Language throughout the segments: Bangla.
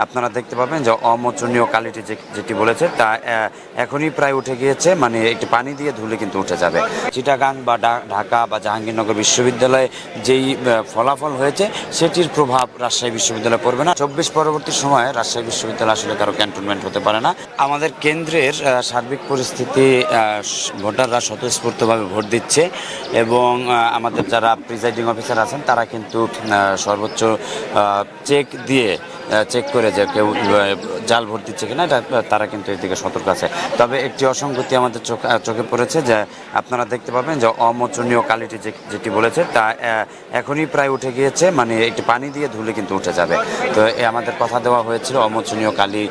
আপনারা দেখতে পাবেন যে অমোচনীয় কালিটি যেটি বলেছে, তা এখনই প্রায় উঠে গিয়েছে মানে একটি পানি দিয়ে ধুলে কিন্তু উঠে যাবে। চিটাগাং বা ঢাকা বা জাহাঙ্গীরনগর বিশ্ববিদ্যালয়ে যেই ফলাফল হয়েছে, সেটির প্রভাব রাজশাহী বিশ্ববিদ্যালয়ে পড়বে না। চব্বিশ পরবর্তী সময়ে রাজশাহী বিশ্ববিদ্যালয় আসলে কারও ক্যান্টনমেন্ট হতে পারে না। আমাদের কেন্দ্রের সার্বিক পরিস্থিতি ভোটাররা স্বতঃস্ফূর্তভাবে ভোট দিচ্ছে এবং আমাদের যারা প্রিজাইডিং অফিসার আছেন, তারা কিন্তু সর্বোচ্চ চেক দিয়ে চেক করে যে কেউ জাল ভোট দিচ্ছে কিনা, এটা তারা কিন্তু এদিকে সতর্ক আছে। তবে একটি অসঙ্গতি আমাদের চোখ চোখে পড়েছে যে আপনারা দেখতে পাবেন যে অমোচনীয় কালিটি যেটি বলেছে, তা এখনই প্রায় উঠে গিয়েছে মানে একটি পানি দিয়ে ধুলে কিন্তু উঠে যাবে। তো এ আমাদের কথা দেওয়া হয়েছিল, অমোচনীয় কালি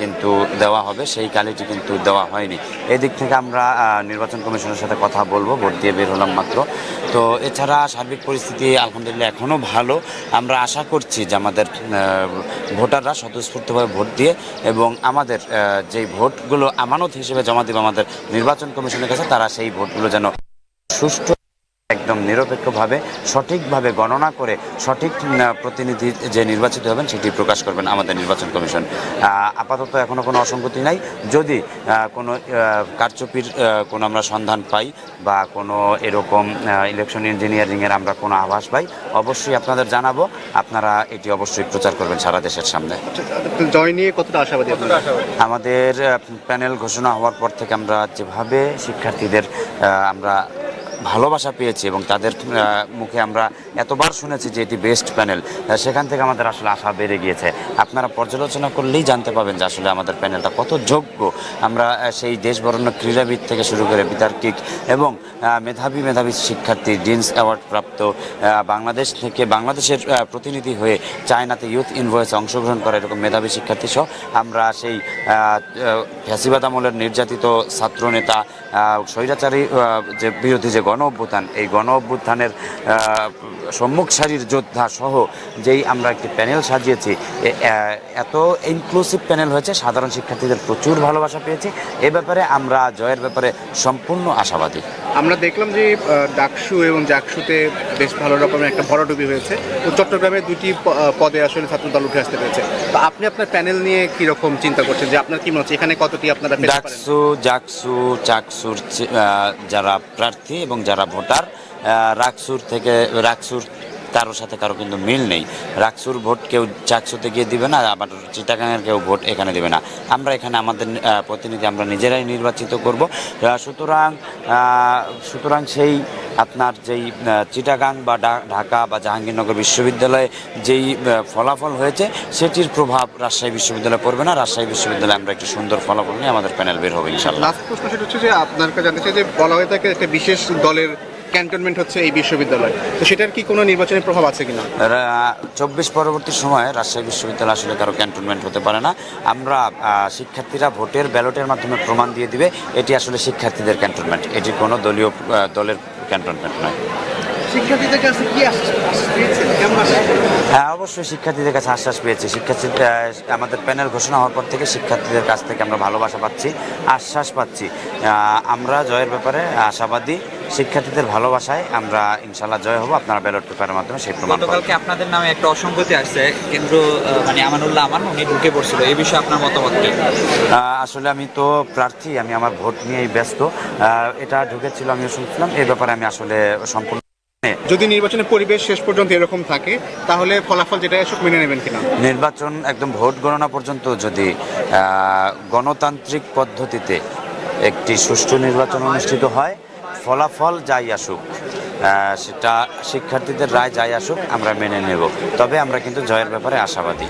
কিন্তু দেওয়া হবে, সেই কালিটি কিন্তু দেওয়া হয়নি। এদিক থেকে আমরা নির্বাচন কমিশনের সাথে কথা বলব, ভোট দিয়ে বের হলাম মাত্র। তো এছাড়া সার্বিক পরিস্থিতি আলহামদুলিল্লাহ এখনও ভালো। আমরা আশা করছি যে আমাদের ভোটাররা স্বতঃস্ফূর্তভাবে ভোট দিয়ে এবং আমাদের যেই ভোটগুলো আমানত হিসেবে জমা দেবে আমাদের নির্বাচন কমিশনের কাছে, তারা সেই ভোটগুলো যেন সুষ্ঠু একদম নিরপেক্ষভাবে সঠিকভাবে গণনা করে সঠিক প্রতিনিধি যে নির্বাচিত হবেন সেটি প্রকাশ করবেন আমাদের নির্বাচন কমিশন। আপাতত এখনও কোনো অসঙ্গতি নাই। যদি কোনো কারচুপির কোনো আমরা সন্ধান পাই বা কোনো এরকম ইলেকশন ইঞ্জিনিয়ারিংয়ের আমরা কোনো আভাস পাই অবশ্যই আপনাদের জানাব। আপনারা এটি অবশ্যই প্রচার করবেন সারা দেশের সামনে। জয় নিয়ে কতটা আশাবাদী আমাদের প্যানেল ঘোষণা হওয়ার পর থেকে আমরা যেভাবে শিক্ষার্থীদের আমরা ভালোবাসা পেয়েছি এবং তাদের মুখে আমরা এতবার শুনেছি যে এটি বেস্ট প্যানেল সেখান থেকে আমাদের আসলে আশা বেড়ে গিয়েছে। আপনারা পর্যালোচনা করলেই জানতে পাবেন যে আসলে আমাদের প্যানেলটা কত যোগ্য। আমরা সেই দেশ বরণ্য ক্রীড়াবিদ থেকে শুরু করে বিতার্কিক এবং মেধাবী মেধাবী শিক্ষার্থী ডিন্স অ্যাওয়ার্ড প্রাপ্ত বাংলাদেশ থেকে বাংলাদেশের প্রতিনিধি হয়ে চায়নাতে ইউথ ইনভয়েসে অংশগ্রহণ করা এরকম মেধাবী শিক্ষার্থী সহ আমরা সেই ফ্যাসিবাদ আমলের নির্যাতিত ছাত্র নেতা স্বৈরাচারী যে বিরোধী যে গণ অভ্যুত্থান এই গণ অভ্যুত্থানের সম্মুখ সারির যোদ্ধা সহ যেই আমরা একটি প্যানেল সাজিয়েছি এত ইনক্লুসিভ প্যানেল হয়েছে, সাধারণ শিক্ষার্থীদের প্রচুর ভালোবাসা পেয়েছি। এ ব্যাপারে আমরা জয়ের ব্যাপারে সম্পূর্ণ আশাবাদী। আমরা দেখলাম যে ডাকসু এবং জাকসুতে বেশ ভালো রকমের একটা ভরাডুবি হয়েছে। তো চট্টগ্রামে দুটি পদে আসলে ছাত্রদল উঠে আসতে পেরেছে। তো আপনি আপনার প্যানেল নিয়ে কি রকম চিন্তা করছেন? যে আপনার কি মনে হচ্ছে? এখানে কতটি আপনারা ডাকসু, জাকসু, চাকসুর যারা প্রার্থী এবং যারা ভোটার রাকসুর থেকে, রাকসুর কারোর সাথে কারও কিন্তু মিল নেই। রাকসুর ভোট কেউ চাকসুতে গিয়ে দিবে না, আবার চিটাগাঙের কেউ ভোট এখানে দিবে না। আমরা এখানে আমাদের প্রতিনিধি আমরা নিজেরাই নির্বাচিত করব। সুতরাং সুতরাং সেই আপনার যেই চিটাগাং বা ঢাকা বা জাহাঙ্গীরনগর বিশ্ববিদ্যালয়ে যেই ফলাফল হয়েছে, সেটির প্রভাব রাজশাহী বিশ্ববিদ্যালয়ে পড়বে না। রাজশাহী বিশ্ববিদ্যালয়ে আমরা একটি সুন্দর ফলাফল নিয়ে আমাদের প্যানেল বের হবে ইনশাল্লাহ লাস্ট প্রশ্ন সেটা হচ্ছে যে আপনার কাছে যে বলা হয়ে থাকে একটা বিশেষ দলের ক্যান্টনমেন্ট হচ্ছে এই বিশ্ববিদ্যালয়। তো সেটার কি কোনো নির্বাচনের প্রভাব আছে কিনা? চব্বিশ পরবর্তী সময়ে রাজশাহী বিশ্ববিদ্যালয় আসলে কারও ক্যান্টনমেন্ট হতে পারে না। আমরা শিক্ষার্থীরা ভোটের ব্যালটের মাধ্যমে প্রমাণ দিয়ে দিবে এটি আসলে শিক্ষার্থীদের ক্যান্টনমেন্ট। এটি কোনো দলীয় দলের ক্যান্টনমেন্ট নয়। শিক্ষার্থীদের কাছে কি হ্যাঁ অবশ্যই শিক্ষার্থীদের কাছে আশ্বাস পেয়েছি। শিক্ষার্থী আমাদের প্যানেল ঘোষণা হওয়ার পর থেকে শিক্ষার্থীদের কাছ থেকে আমরা ভালোবাসা পাচ্ছি আশ্বাস পাচ্ছি। আমরা জয়ের ব্যাপারে আশাবাদী। শিক্ষার্থীদের ভালোবাসায় আমরা ইনশাল্লাহ জয় হব। আপনারা ব্যালট পেপারের মাধ্যমে সেই প্রমাণ পাবেন। গতকালকে আপনাদের নামে একটা অসঙ্গতি আসছে। কেন্দ্র মানে আমানুল্লাহ আমান উনি ঢুকে পড়ছিল। এই বিষয়ে আপনার মতামত কি? আসলে আমি তো প্রার্থী আমি আমার ভোট নিয়েই ব্যস্ত। এটা ঢুকেছিল আমিও শুনছিলাম। এই ব্যাপারে আমি আসলে সম্পূর্ণ যদি নির্বাচনের পরিবেশ শেষ পর্যন্ত এরকম থাকে তাহলে ফলাফল যেটা আসুক মেনে নেবেন কিনা? নির্বাচন একদম ভোট গণনা পর্যন্ত যদি গণতান্ত্রিক পদ্ধতিতে একটি সুষ্ঠু নির্বাচন অনুষ্ঠিত হয় ফলাফল যাই আসুক সেটা শিক্ষার্থীদের রায় যাই আসুক, আমরা মেনে নেব। তবে আমরা কিন্তু জয়ের ব্যাপারে আশাবাদী।